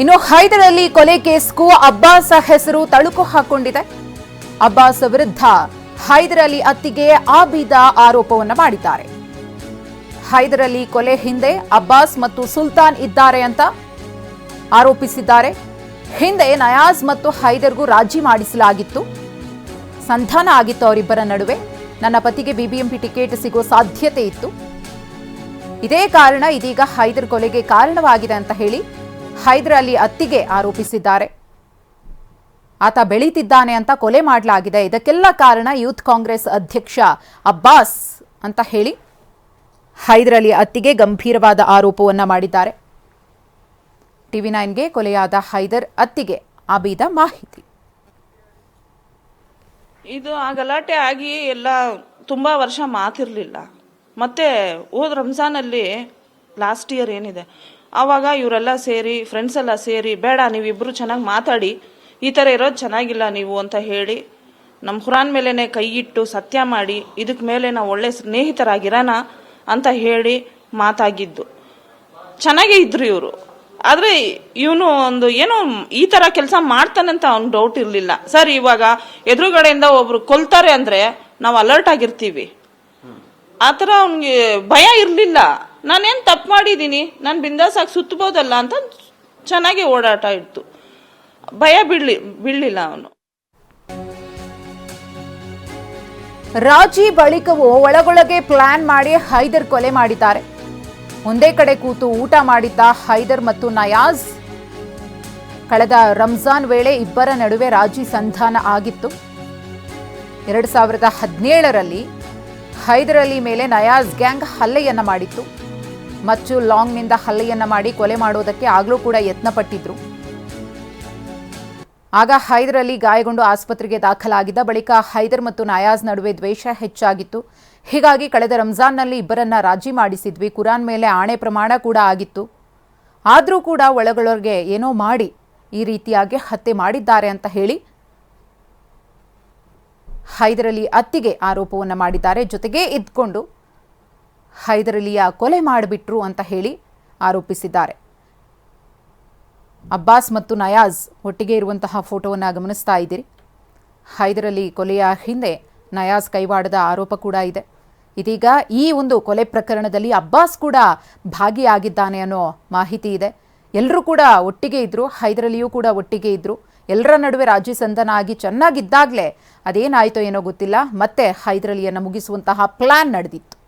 ಇನ್ನು ಹೈದರಲ್ಲಿ ಕೊಲೆ ಕೇಸ್ಗೂ ಅಬ್ಬಾಸ್ ಹೆಸರು ತಳುಕು ಹಾಕೊಂಡಿದೆ. ಅಬ್ಬಾಸ್ ವಿರುದ್ಧ ಹೈದರ್ ಅಲಿ ಅತ್ತಿಗೆ ಆಬಿದ ಆರೋಪವನ್ನು ಮಾಡಿದ್ದಾರೆ. ಹೈದರ್ ಅಲಿ ಕೊಲೆ ಹಿಂದೆ ಅಬ್ಬಾಸ್ ಮತ್ತು ಸುಲ್ತಾನ್ ಇದ್ದಾರೆ ಅಂತ ಆರೋಪಿಸಿದ್ದಾರೆ. ಹಿಂದೆ ನಯಾಜ್ ಮತ್ತು ಹೈದರ್ಗೂ ರಾಜಿ ಮಾಡಿಸಲಾಗಿತ್ತು. ಸಂಧಾನ ಆಗಿತ್ತು ಅವರಿಬ್ಬರ ನಡುವೆ. ನನ್ನ ಪತಿಗೆ ಬಿಬಿಎಂಪಿ ಟಿಕೆಟ್ ಸಿಗೋ ಸಾಧ್ಯತೆ ಇತ್ತು. ಇದೇ ಕಾರಣ ಇದೀಗ ಹೈದರ್ ಕೊಲೆಗೆ ಕಾರಣವಾಗಿದೆ ಅಂತ ಹೇಳಿ ಹೈದರ್ ಅಲಿ ಅತ್ತಿಗೆ ಆರೋಪಿಸಿದ್ದಾರೆ. ಆತ ಬೆಳೀತಿದ್ದಾನೆ ಅಂತ ಕೊಲೆ ಮಾಡಲಾಗಿದೆ. ಇದಕ್ಕೆಲ್ಲ ಕಾರಣ ಯೂತ್ ಕಾಂಗ್ರೆಸ್ ಅಧ್ಯಕ್ಷ ಅಬ್ಬಾಸ್ ಅಂತ ಹೇಳಿ ಹೈದರ್ ಅಲಿ ಅತ್ತಿಗೆ ಗಂಭೀರವಾದ ಆರೋಪವನ್ನು ಮಾಡಿದ್ದಾರೆ. ಟಿವಿ ನೈನ್ಗೆ ಕೊಲೆಯಾದ ಹೈದರ್ ಅತ್ತಿಗೆ ಆಬೀದ ಮಾಹಿತಿ. ಇದು ಆ ಗಲಾಟೆ ಆಗಿ ಎಲ್ಲ ತುಂಬ ವರ್ಷ ಮಾತಿರಲಿಲ್ಲ. ಮತ್ತೆ ಹೋದ ರಂಜಾನಲ್ಲಿ ಲಾಸ್ಟ್ ಇಯರ್ ಏನಿದೆ? ಆವಾಗ ಇವರೆಲ್ಲ ಸೇರಿ ಫ್ರೆಂಡ್ಸ್ ಎಲ್ಲ ಸೇರಿ, ಬೇಡ ನೀವಿಬ್ಬರು ಚೆನ್ನಾಗಿ ಮಾತಾಡಿ, ಈ ಥರ ಇರೋದು ಚೆನ್ನಾಗಿಲ್ಲ ನೀವು ಅಂತ ಹೇಳಿ ನಮ್ಮ ಹುರಾನ್ ಮೇಲೇ ಕೈ ಇಟ್ಟು ಸತ್ಯ ಮಾಡಿ ಇದಕ್ಕೆ ಮೇಲೆ ನಾವು ಒಳ್ಳೆ ಸ್ನೇಹಿತರಾಗಿರೋಣ ಅಂತ ಹೇಳಿ ಮಾತಾಗಿದ್ದು. ಚೆನ್ನಾಗೇ ಇದ್ರು ಇವರು. ಆದ್ರೆ ಇವನು ಒಂದು ಏನೋ ಈ ತರ ಕೆಲಸ ಮಾಡ್ತಾನಂತ ಅವ್ನು ಡೌಟ್ ಇರಲಿಲ್ಲ. ಸರ್, ಇವಾಗ ಎದುರುಗಡೆಯಿಂದ ಒಬ್ರು ಕೊಲ್ತಾರೆ ಅಂದ್ರೆ ನಾವು ಅಲರ್ಟ್ ಆಗಿರ್ತೀವಿ. ಆ ಥರ ಅವ್ನಿಗೆ ಭಯ ಇರಲಿಲ್ಲ. ನಾನೇನು ತಪ್ಪು ಮಾಡಿದ್ದೀನಿ? ನಾನು ಬಿಂದಾಸಾಗಿ ಸುತ್ತಬೋದಲ್ಲ ಅಂತ ಚೆನ್ನಾಗಿ ಓಡಾಟ ಇತ್ತು ಭಯ ಬಿಡ್ಲಿ ಬೀಳಲಿಲ್ಲ ಅವನು. ರಾಜಿ ಬಳಿಕವೂ ಒಳಗೊಳಗೆ ಪ್ಲಾನ್ ಮಾಡಿ ಹೈದರ್ ಕೊಲೆ ಮಾಡಿದ್ದಾರೆ. ಒಂದೇ ಕಡೆ ಕೂತು ಊಟ ಮಾಡಿದ್ದ ಹೈದರ್ ಮತ್ತು ನಯಾಜ್. ಕಳೆದ ರಂಜಾನ್ ವೇಳೆ ಇಬ್ಬರ ನಡುವೆ ರಾಜಿ ಸಂಧಾನ ಆಗಿತ್ತು. ಎರಡು ಸಾವಿರದ ಹದಿನೇಳರಲ್ಲಿ ಹೈದರ್ ಅಲಿ ಮೇಲೆ ನಯಾಜ್ ಗ್ಯಾಂಗ್ ಹಲ್ಲೆಯನ್ನ ಮಾಡಿತ್ತು. ಮಚ್ಚು ಲಾಂಗ್ನಿಂದ ಹಲ್ಲೆಯನ್ನ ಮಾಡಿ ಕೊಲೆ ಮಾಡೋದಕ್ಕೆ ಆಗಲೂ ಕೂಡ ಯತ್ನ ಪಟ್ಟಿದ್ರು ಆಗ ಹೈದರ್ ಅಲಿ ಗಾಯಗೊಂಡು ಆಸ್ಪತ್ರೆಗೆ ದಾಖಲಾಗಿದ್ದ ಬಳಿಕ ಹೈದರ್ ಮತ್ತು ನಯಾಜ್ ನಡುವೆ ದ್ವೇಷ ಹೆಚ್ಚಾಗಿತ್ತು. ಹೀಗಾಗಿ ಕಳೆದ ರಂಜಾನ್ನಲ್ಲಿ ಇಬ್ಬರನ್ನ ರಾಜಿ ಮಾಡಿಸಿದ್ವಿ. ಕುರಾನ್ ಮೇಲೆ ಆಣೆ ಪ್ರಮಾಣ ಕೂಡ ಆಗಿತ್ತು. ಆದರೂ ಕೂಡ ಒಳಗೊಳಗೆ ಏನೋ ಮಾಡಿ ಈ ರೀತಿಯಾಗಿ ಹತ್ಯೆ ಮಾಡಿದ್ದಾರೆ ಅಂತ ಹೇಳಿ ಹೈದರ್ ಅಲಿ ಅತ್ತಿಗೆ ಆರೋಪವನ್ನು ಮಾಡಿದ್ದಾರೆ. ಜೊತೆಗೆ ಇದ್ಕೊಂಡು ಹೈದರಲಿಯ ಕೊಲೆ ಮಾಡಿಬಿಟ್ರು ಅಂತ ಹೇಳಿ ಆರೋಪಿಸಿದ್ದಾರೆ. ಅಬ್ಬಾಸ್ ಮತ್ತು ನಯಾಜ್ ಒಟ್ಟಿಗೆ ಇರುವಂತಹ ಫೋಟೋವನ್ನು ಗಮನಿಸ್ತಾ ಇದ್ದೀರಿ. ಹೈದರಲಿ ಕೊಲೆಯ ಹಿಂದೆ ನಯಾಜ್ ಕೈವಾಡದ ಆರೋಪ ಕೂಡ ಇದೆ. ಇದೀಗ ಈ ಒಂದು ಕೊಲೆ ಪ್ರಕರಣದಲ್ಲಿ ಅಬ್ಬಾಸ್ ಕೂಡ ಭಾಗಿಯಾಗಿದ್ದಾನೆ ಅನ್ನೋ ಮಾಹಿತಿ ಇದೆ. ಎಲ್ಲರೂ ಕೂಡ ಒಟ್ಟಿಗೆ ಇದ್ದರು ಹೈದರಲಿಯೂ ಕೂಡ ಒಟ್ಟಿಗೆ ಇದ್ರು. ಎಲ್ಲರ ನಡುವೆ ರಾಜಿ ಸಂಧಾನ ಆಗಿ ಚೆನ್ನಾಗಿದ್ದಾಗಲೇ ಅದೇನಾಯಿತೋ ಏನೋ ಗೊತ್ತಿಲ್ಲ ಮತ್ತೆ ಹೈದರಲಿಯನ್ನು ಮುಗಿಸುವಂತಹ ಪ್ಲಾನ್ ನಡೆದಿತ್ತು.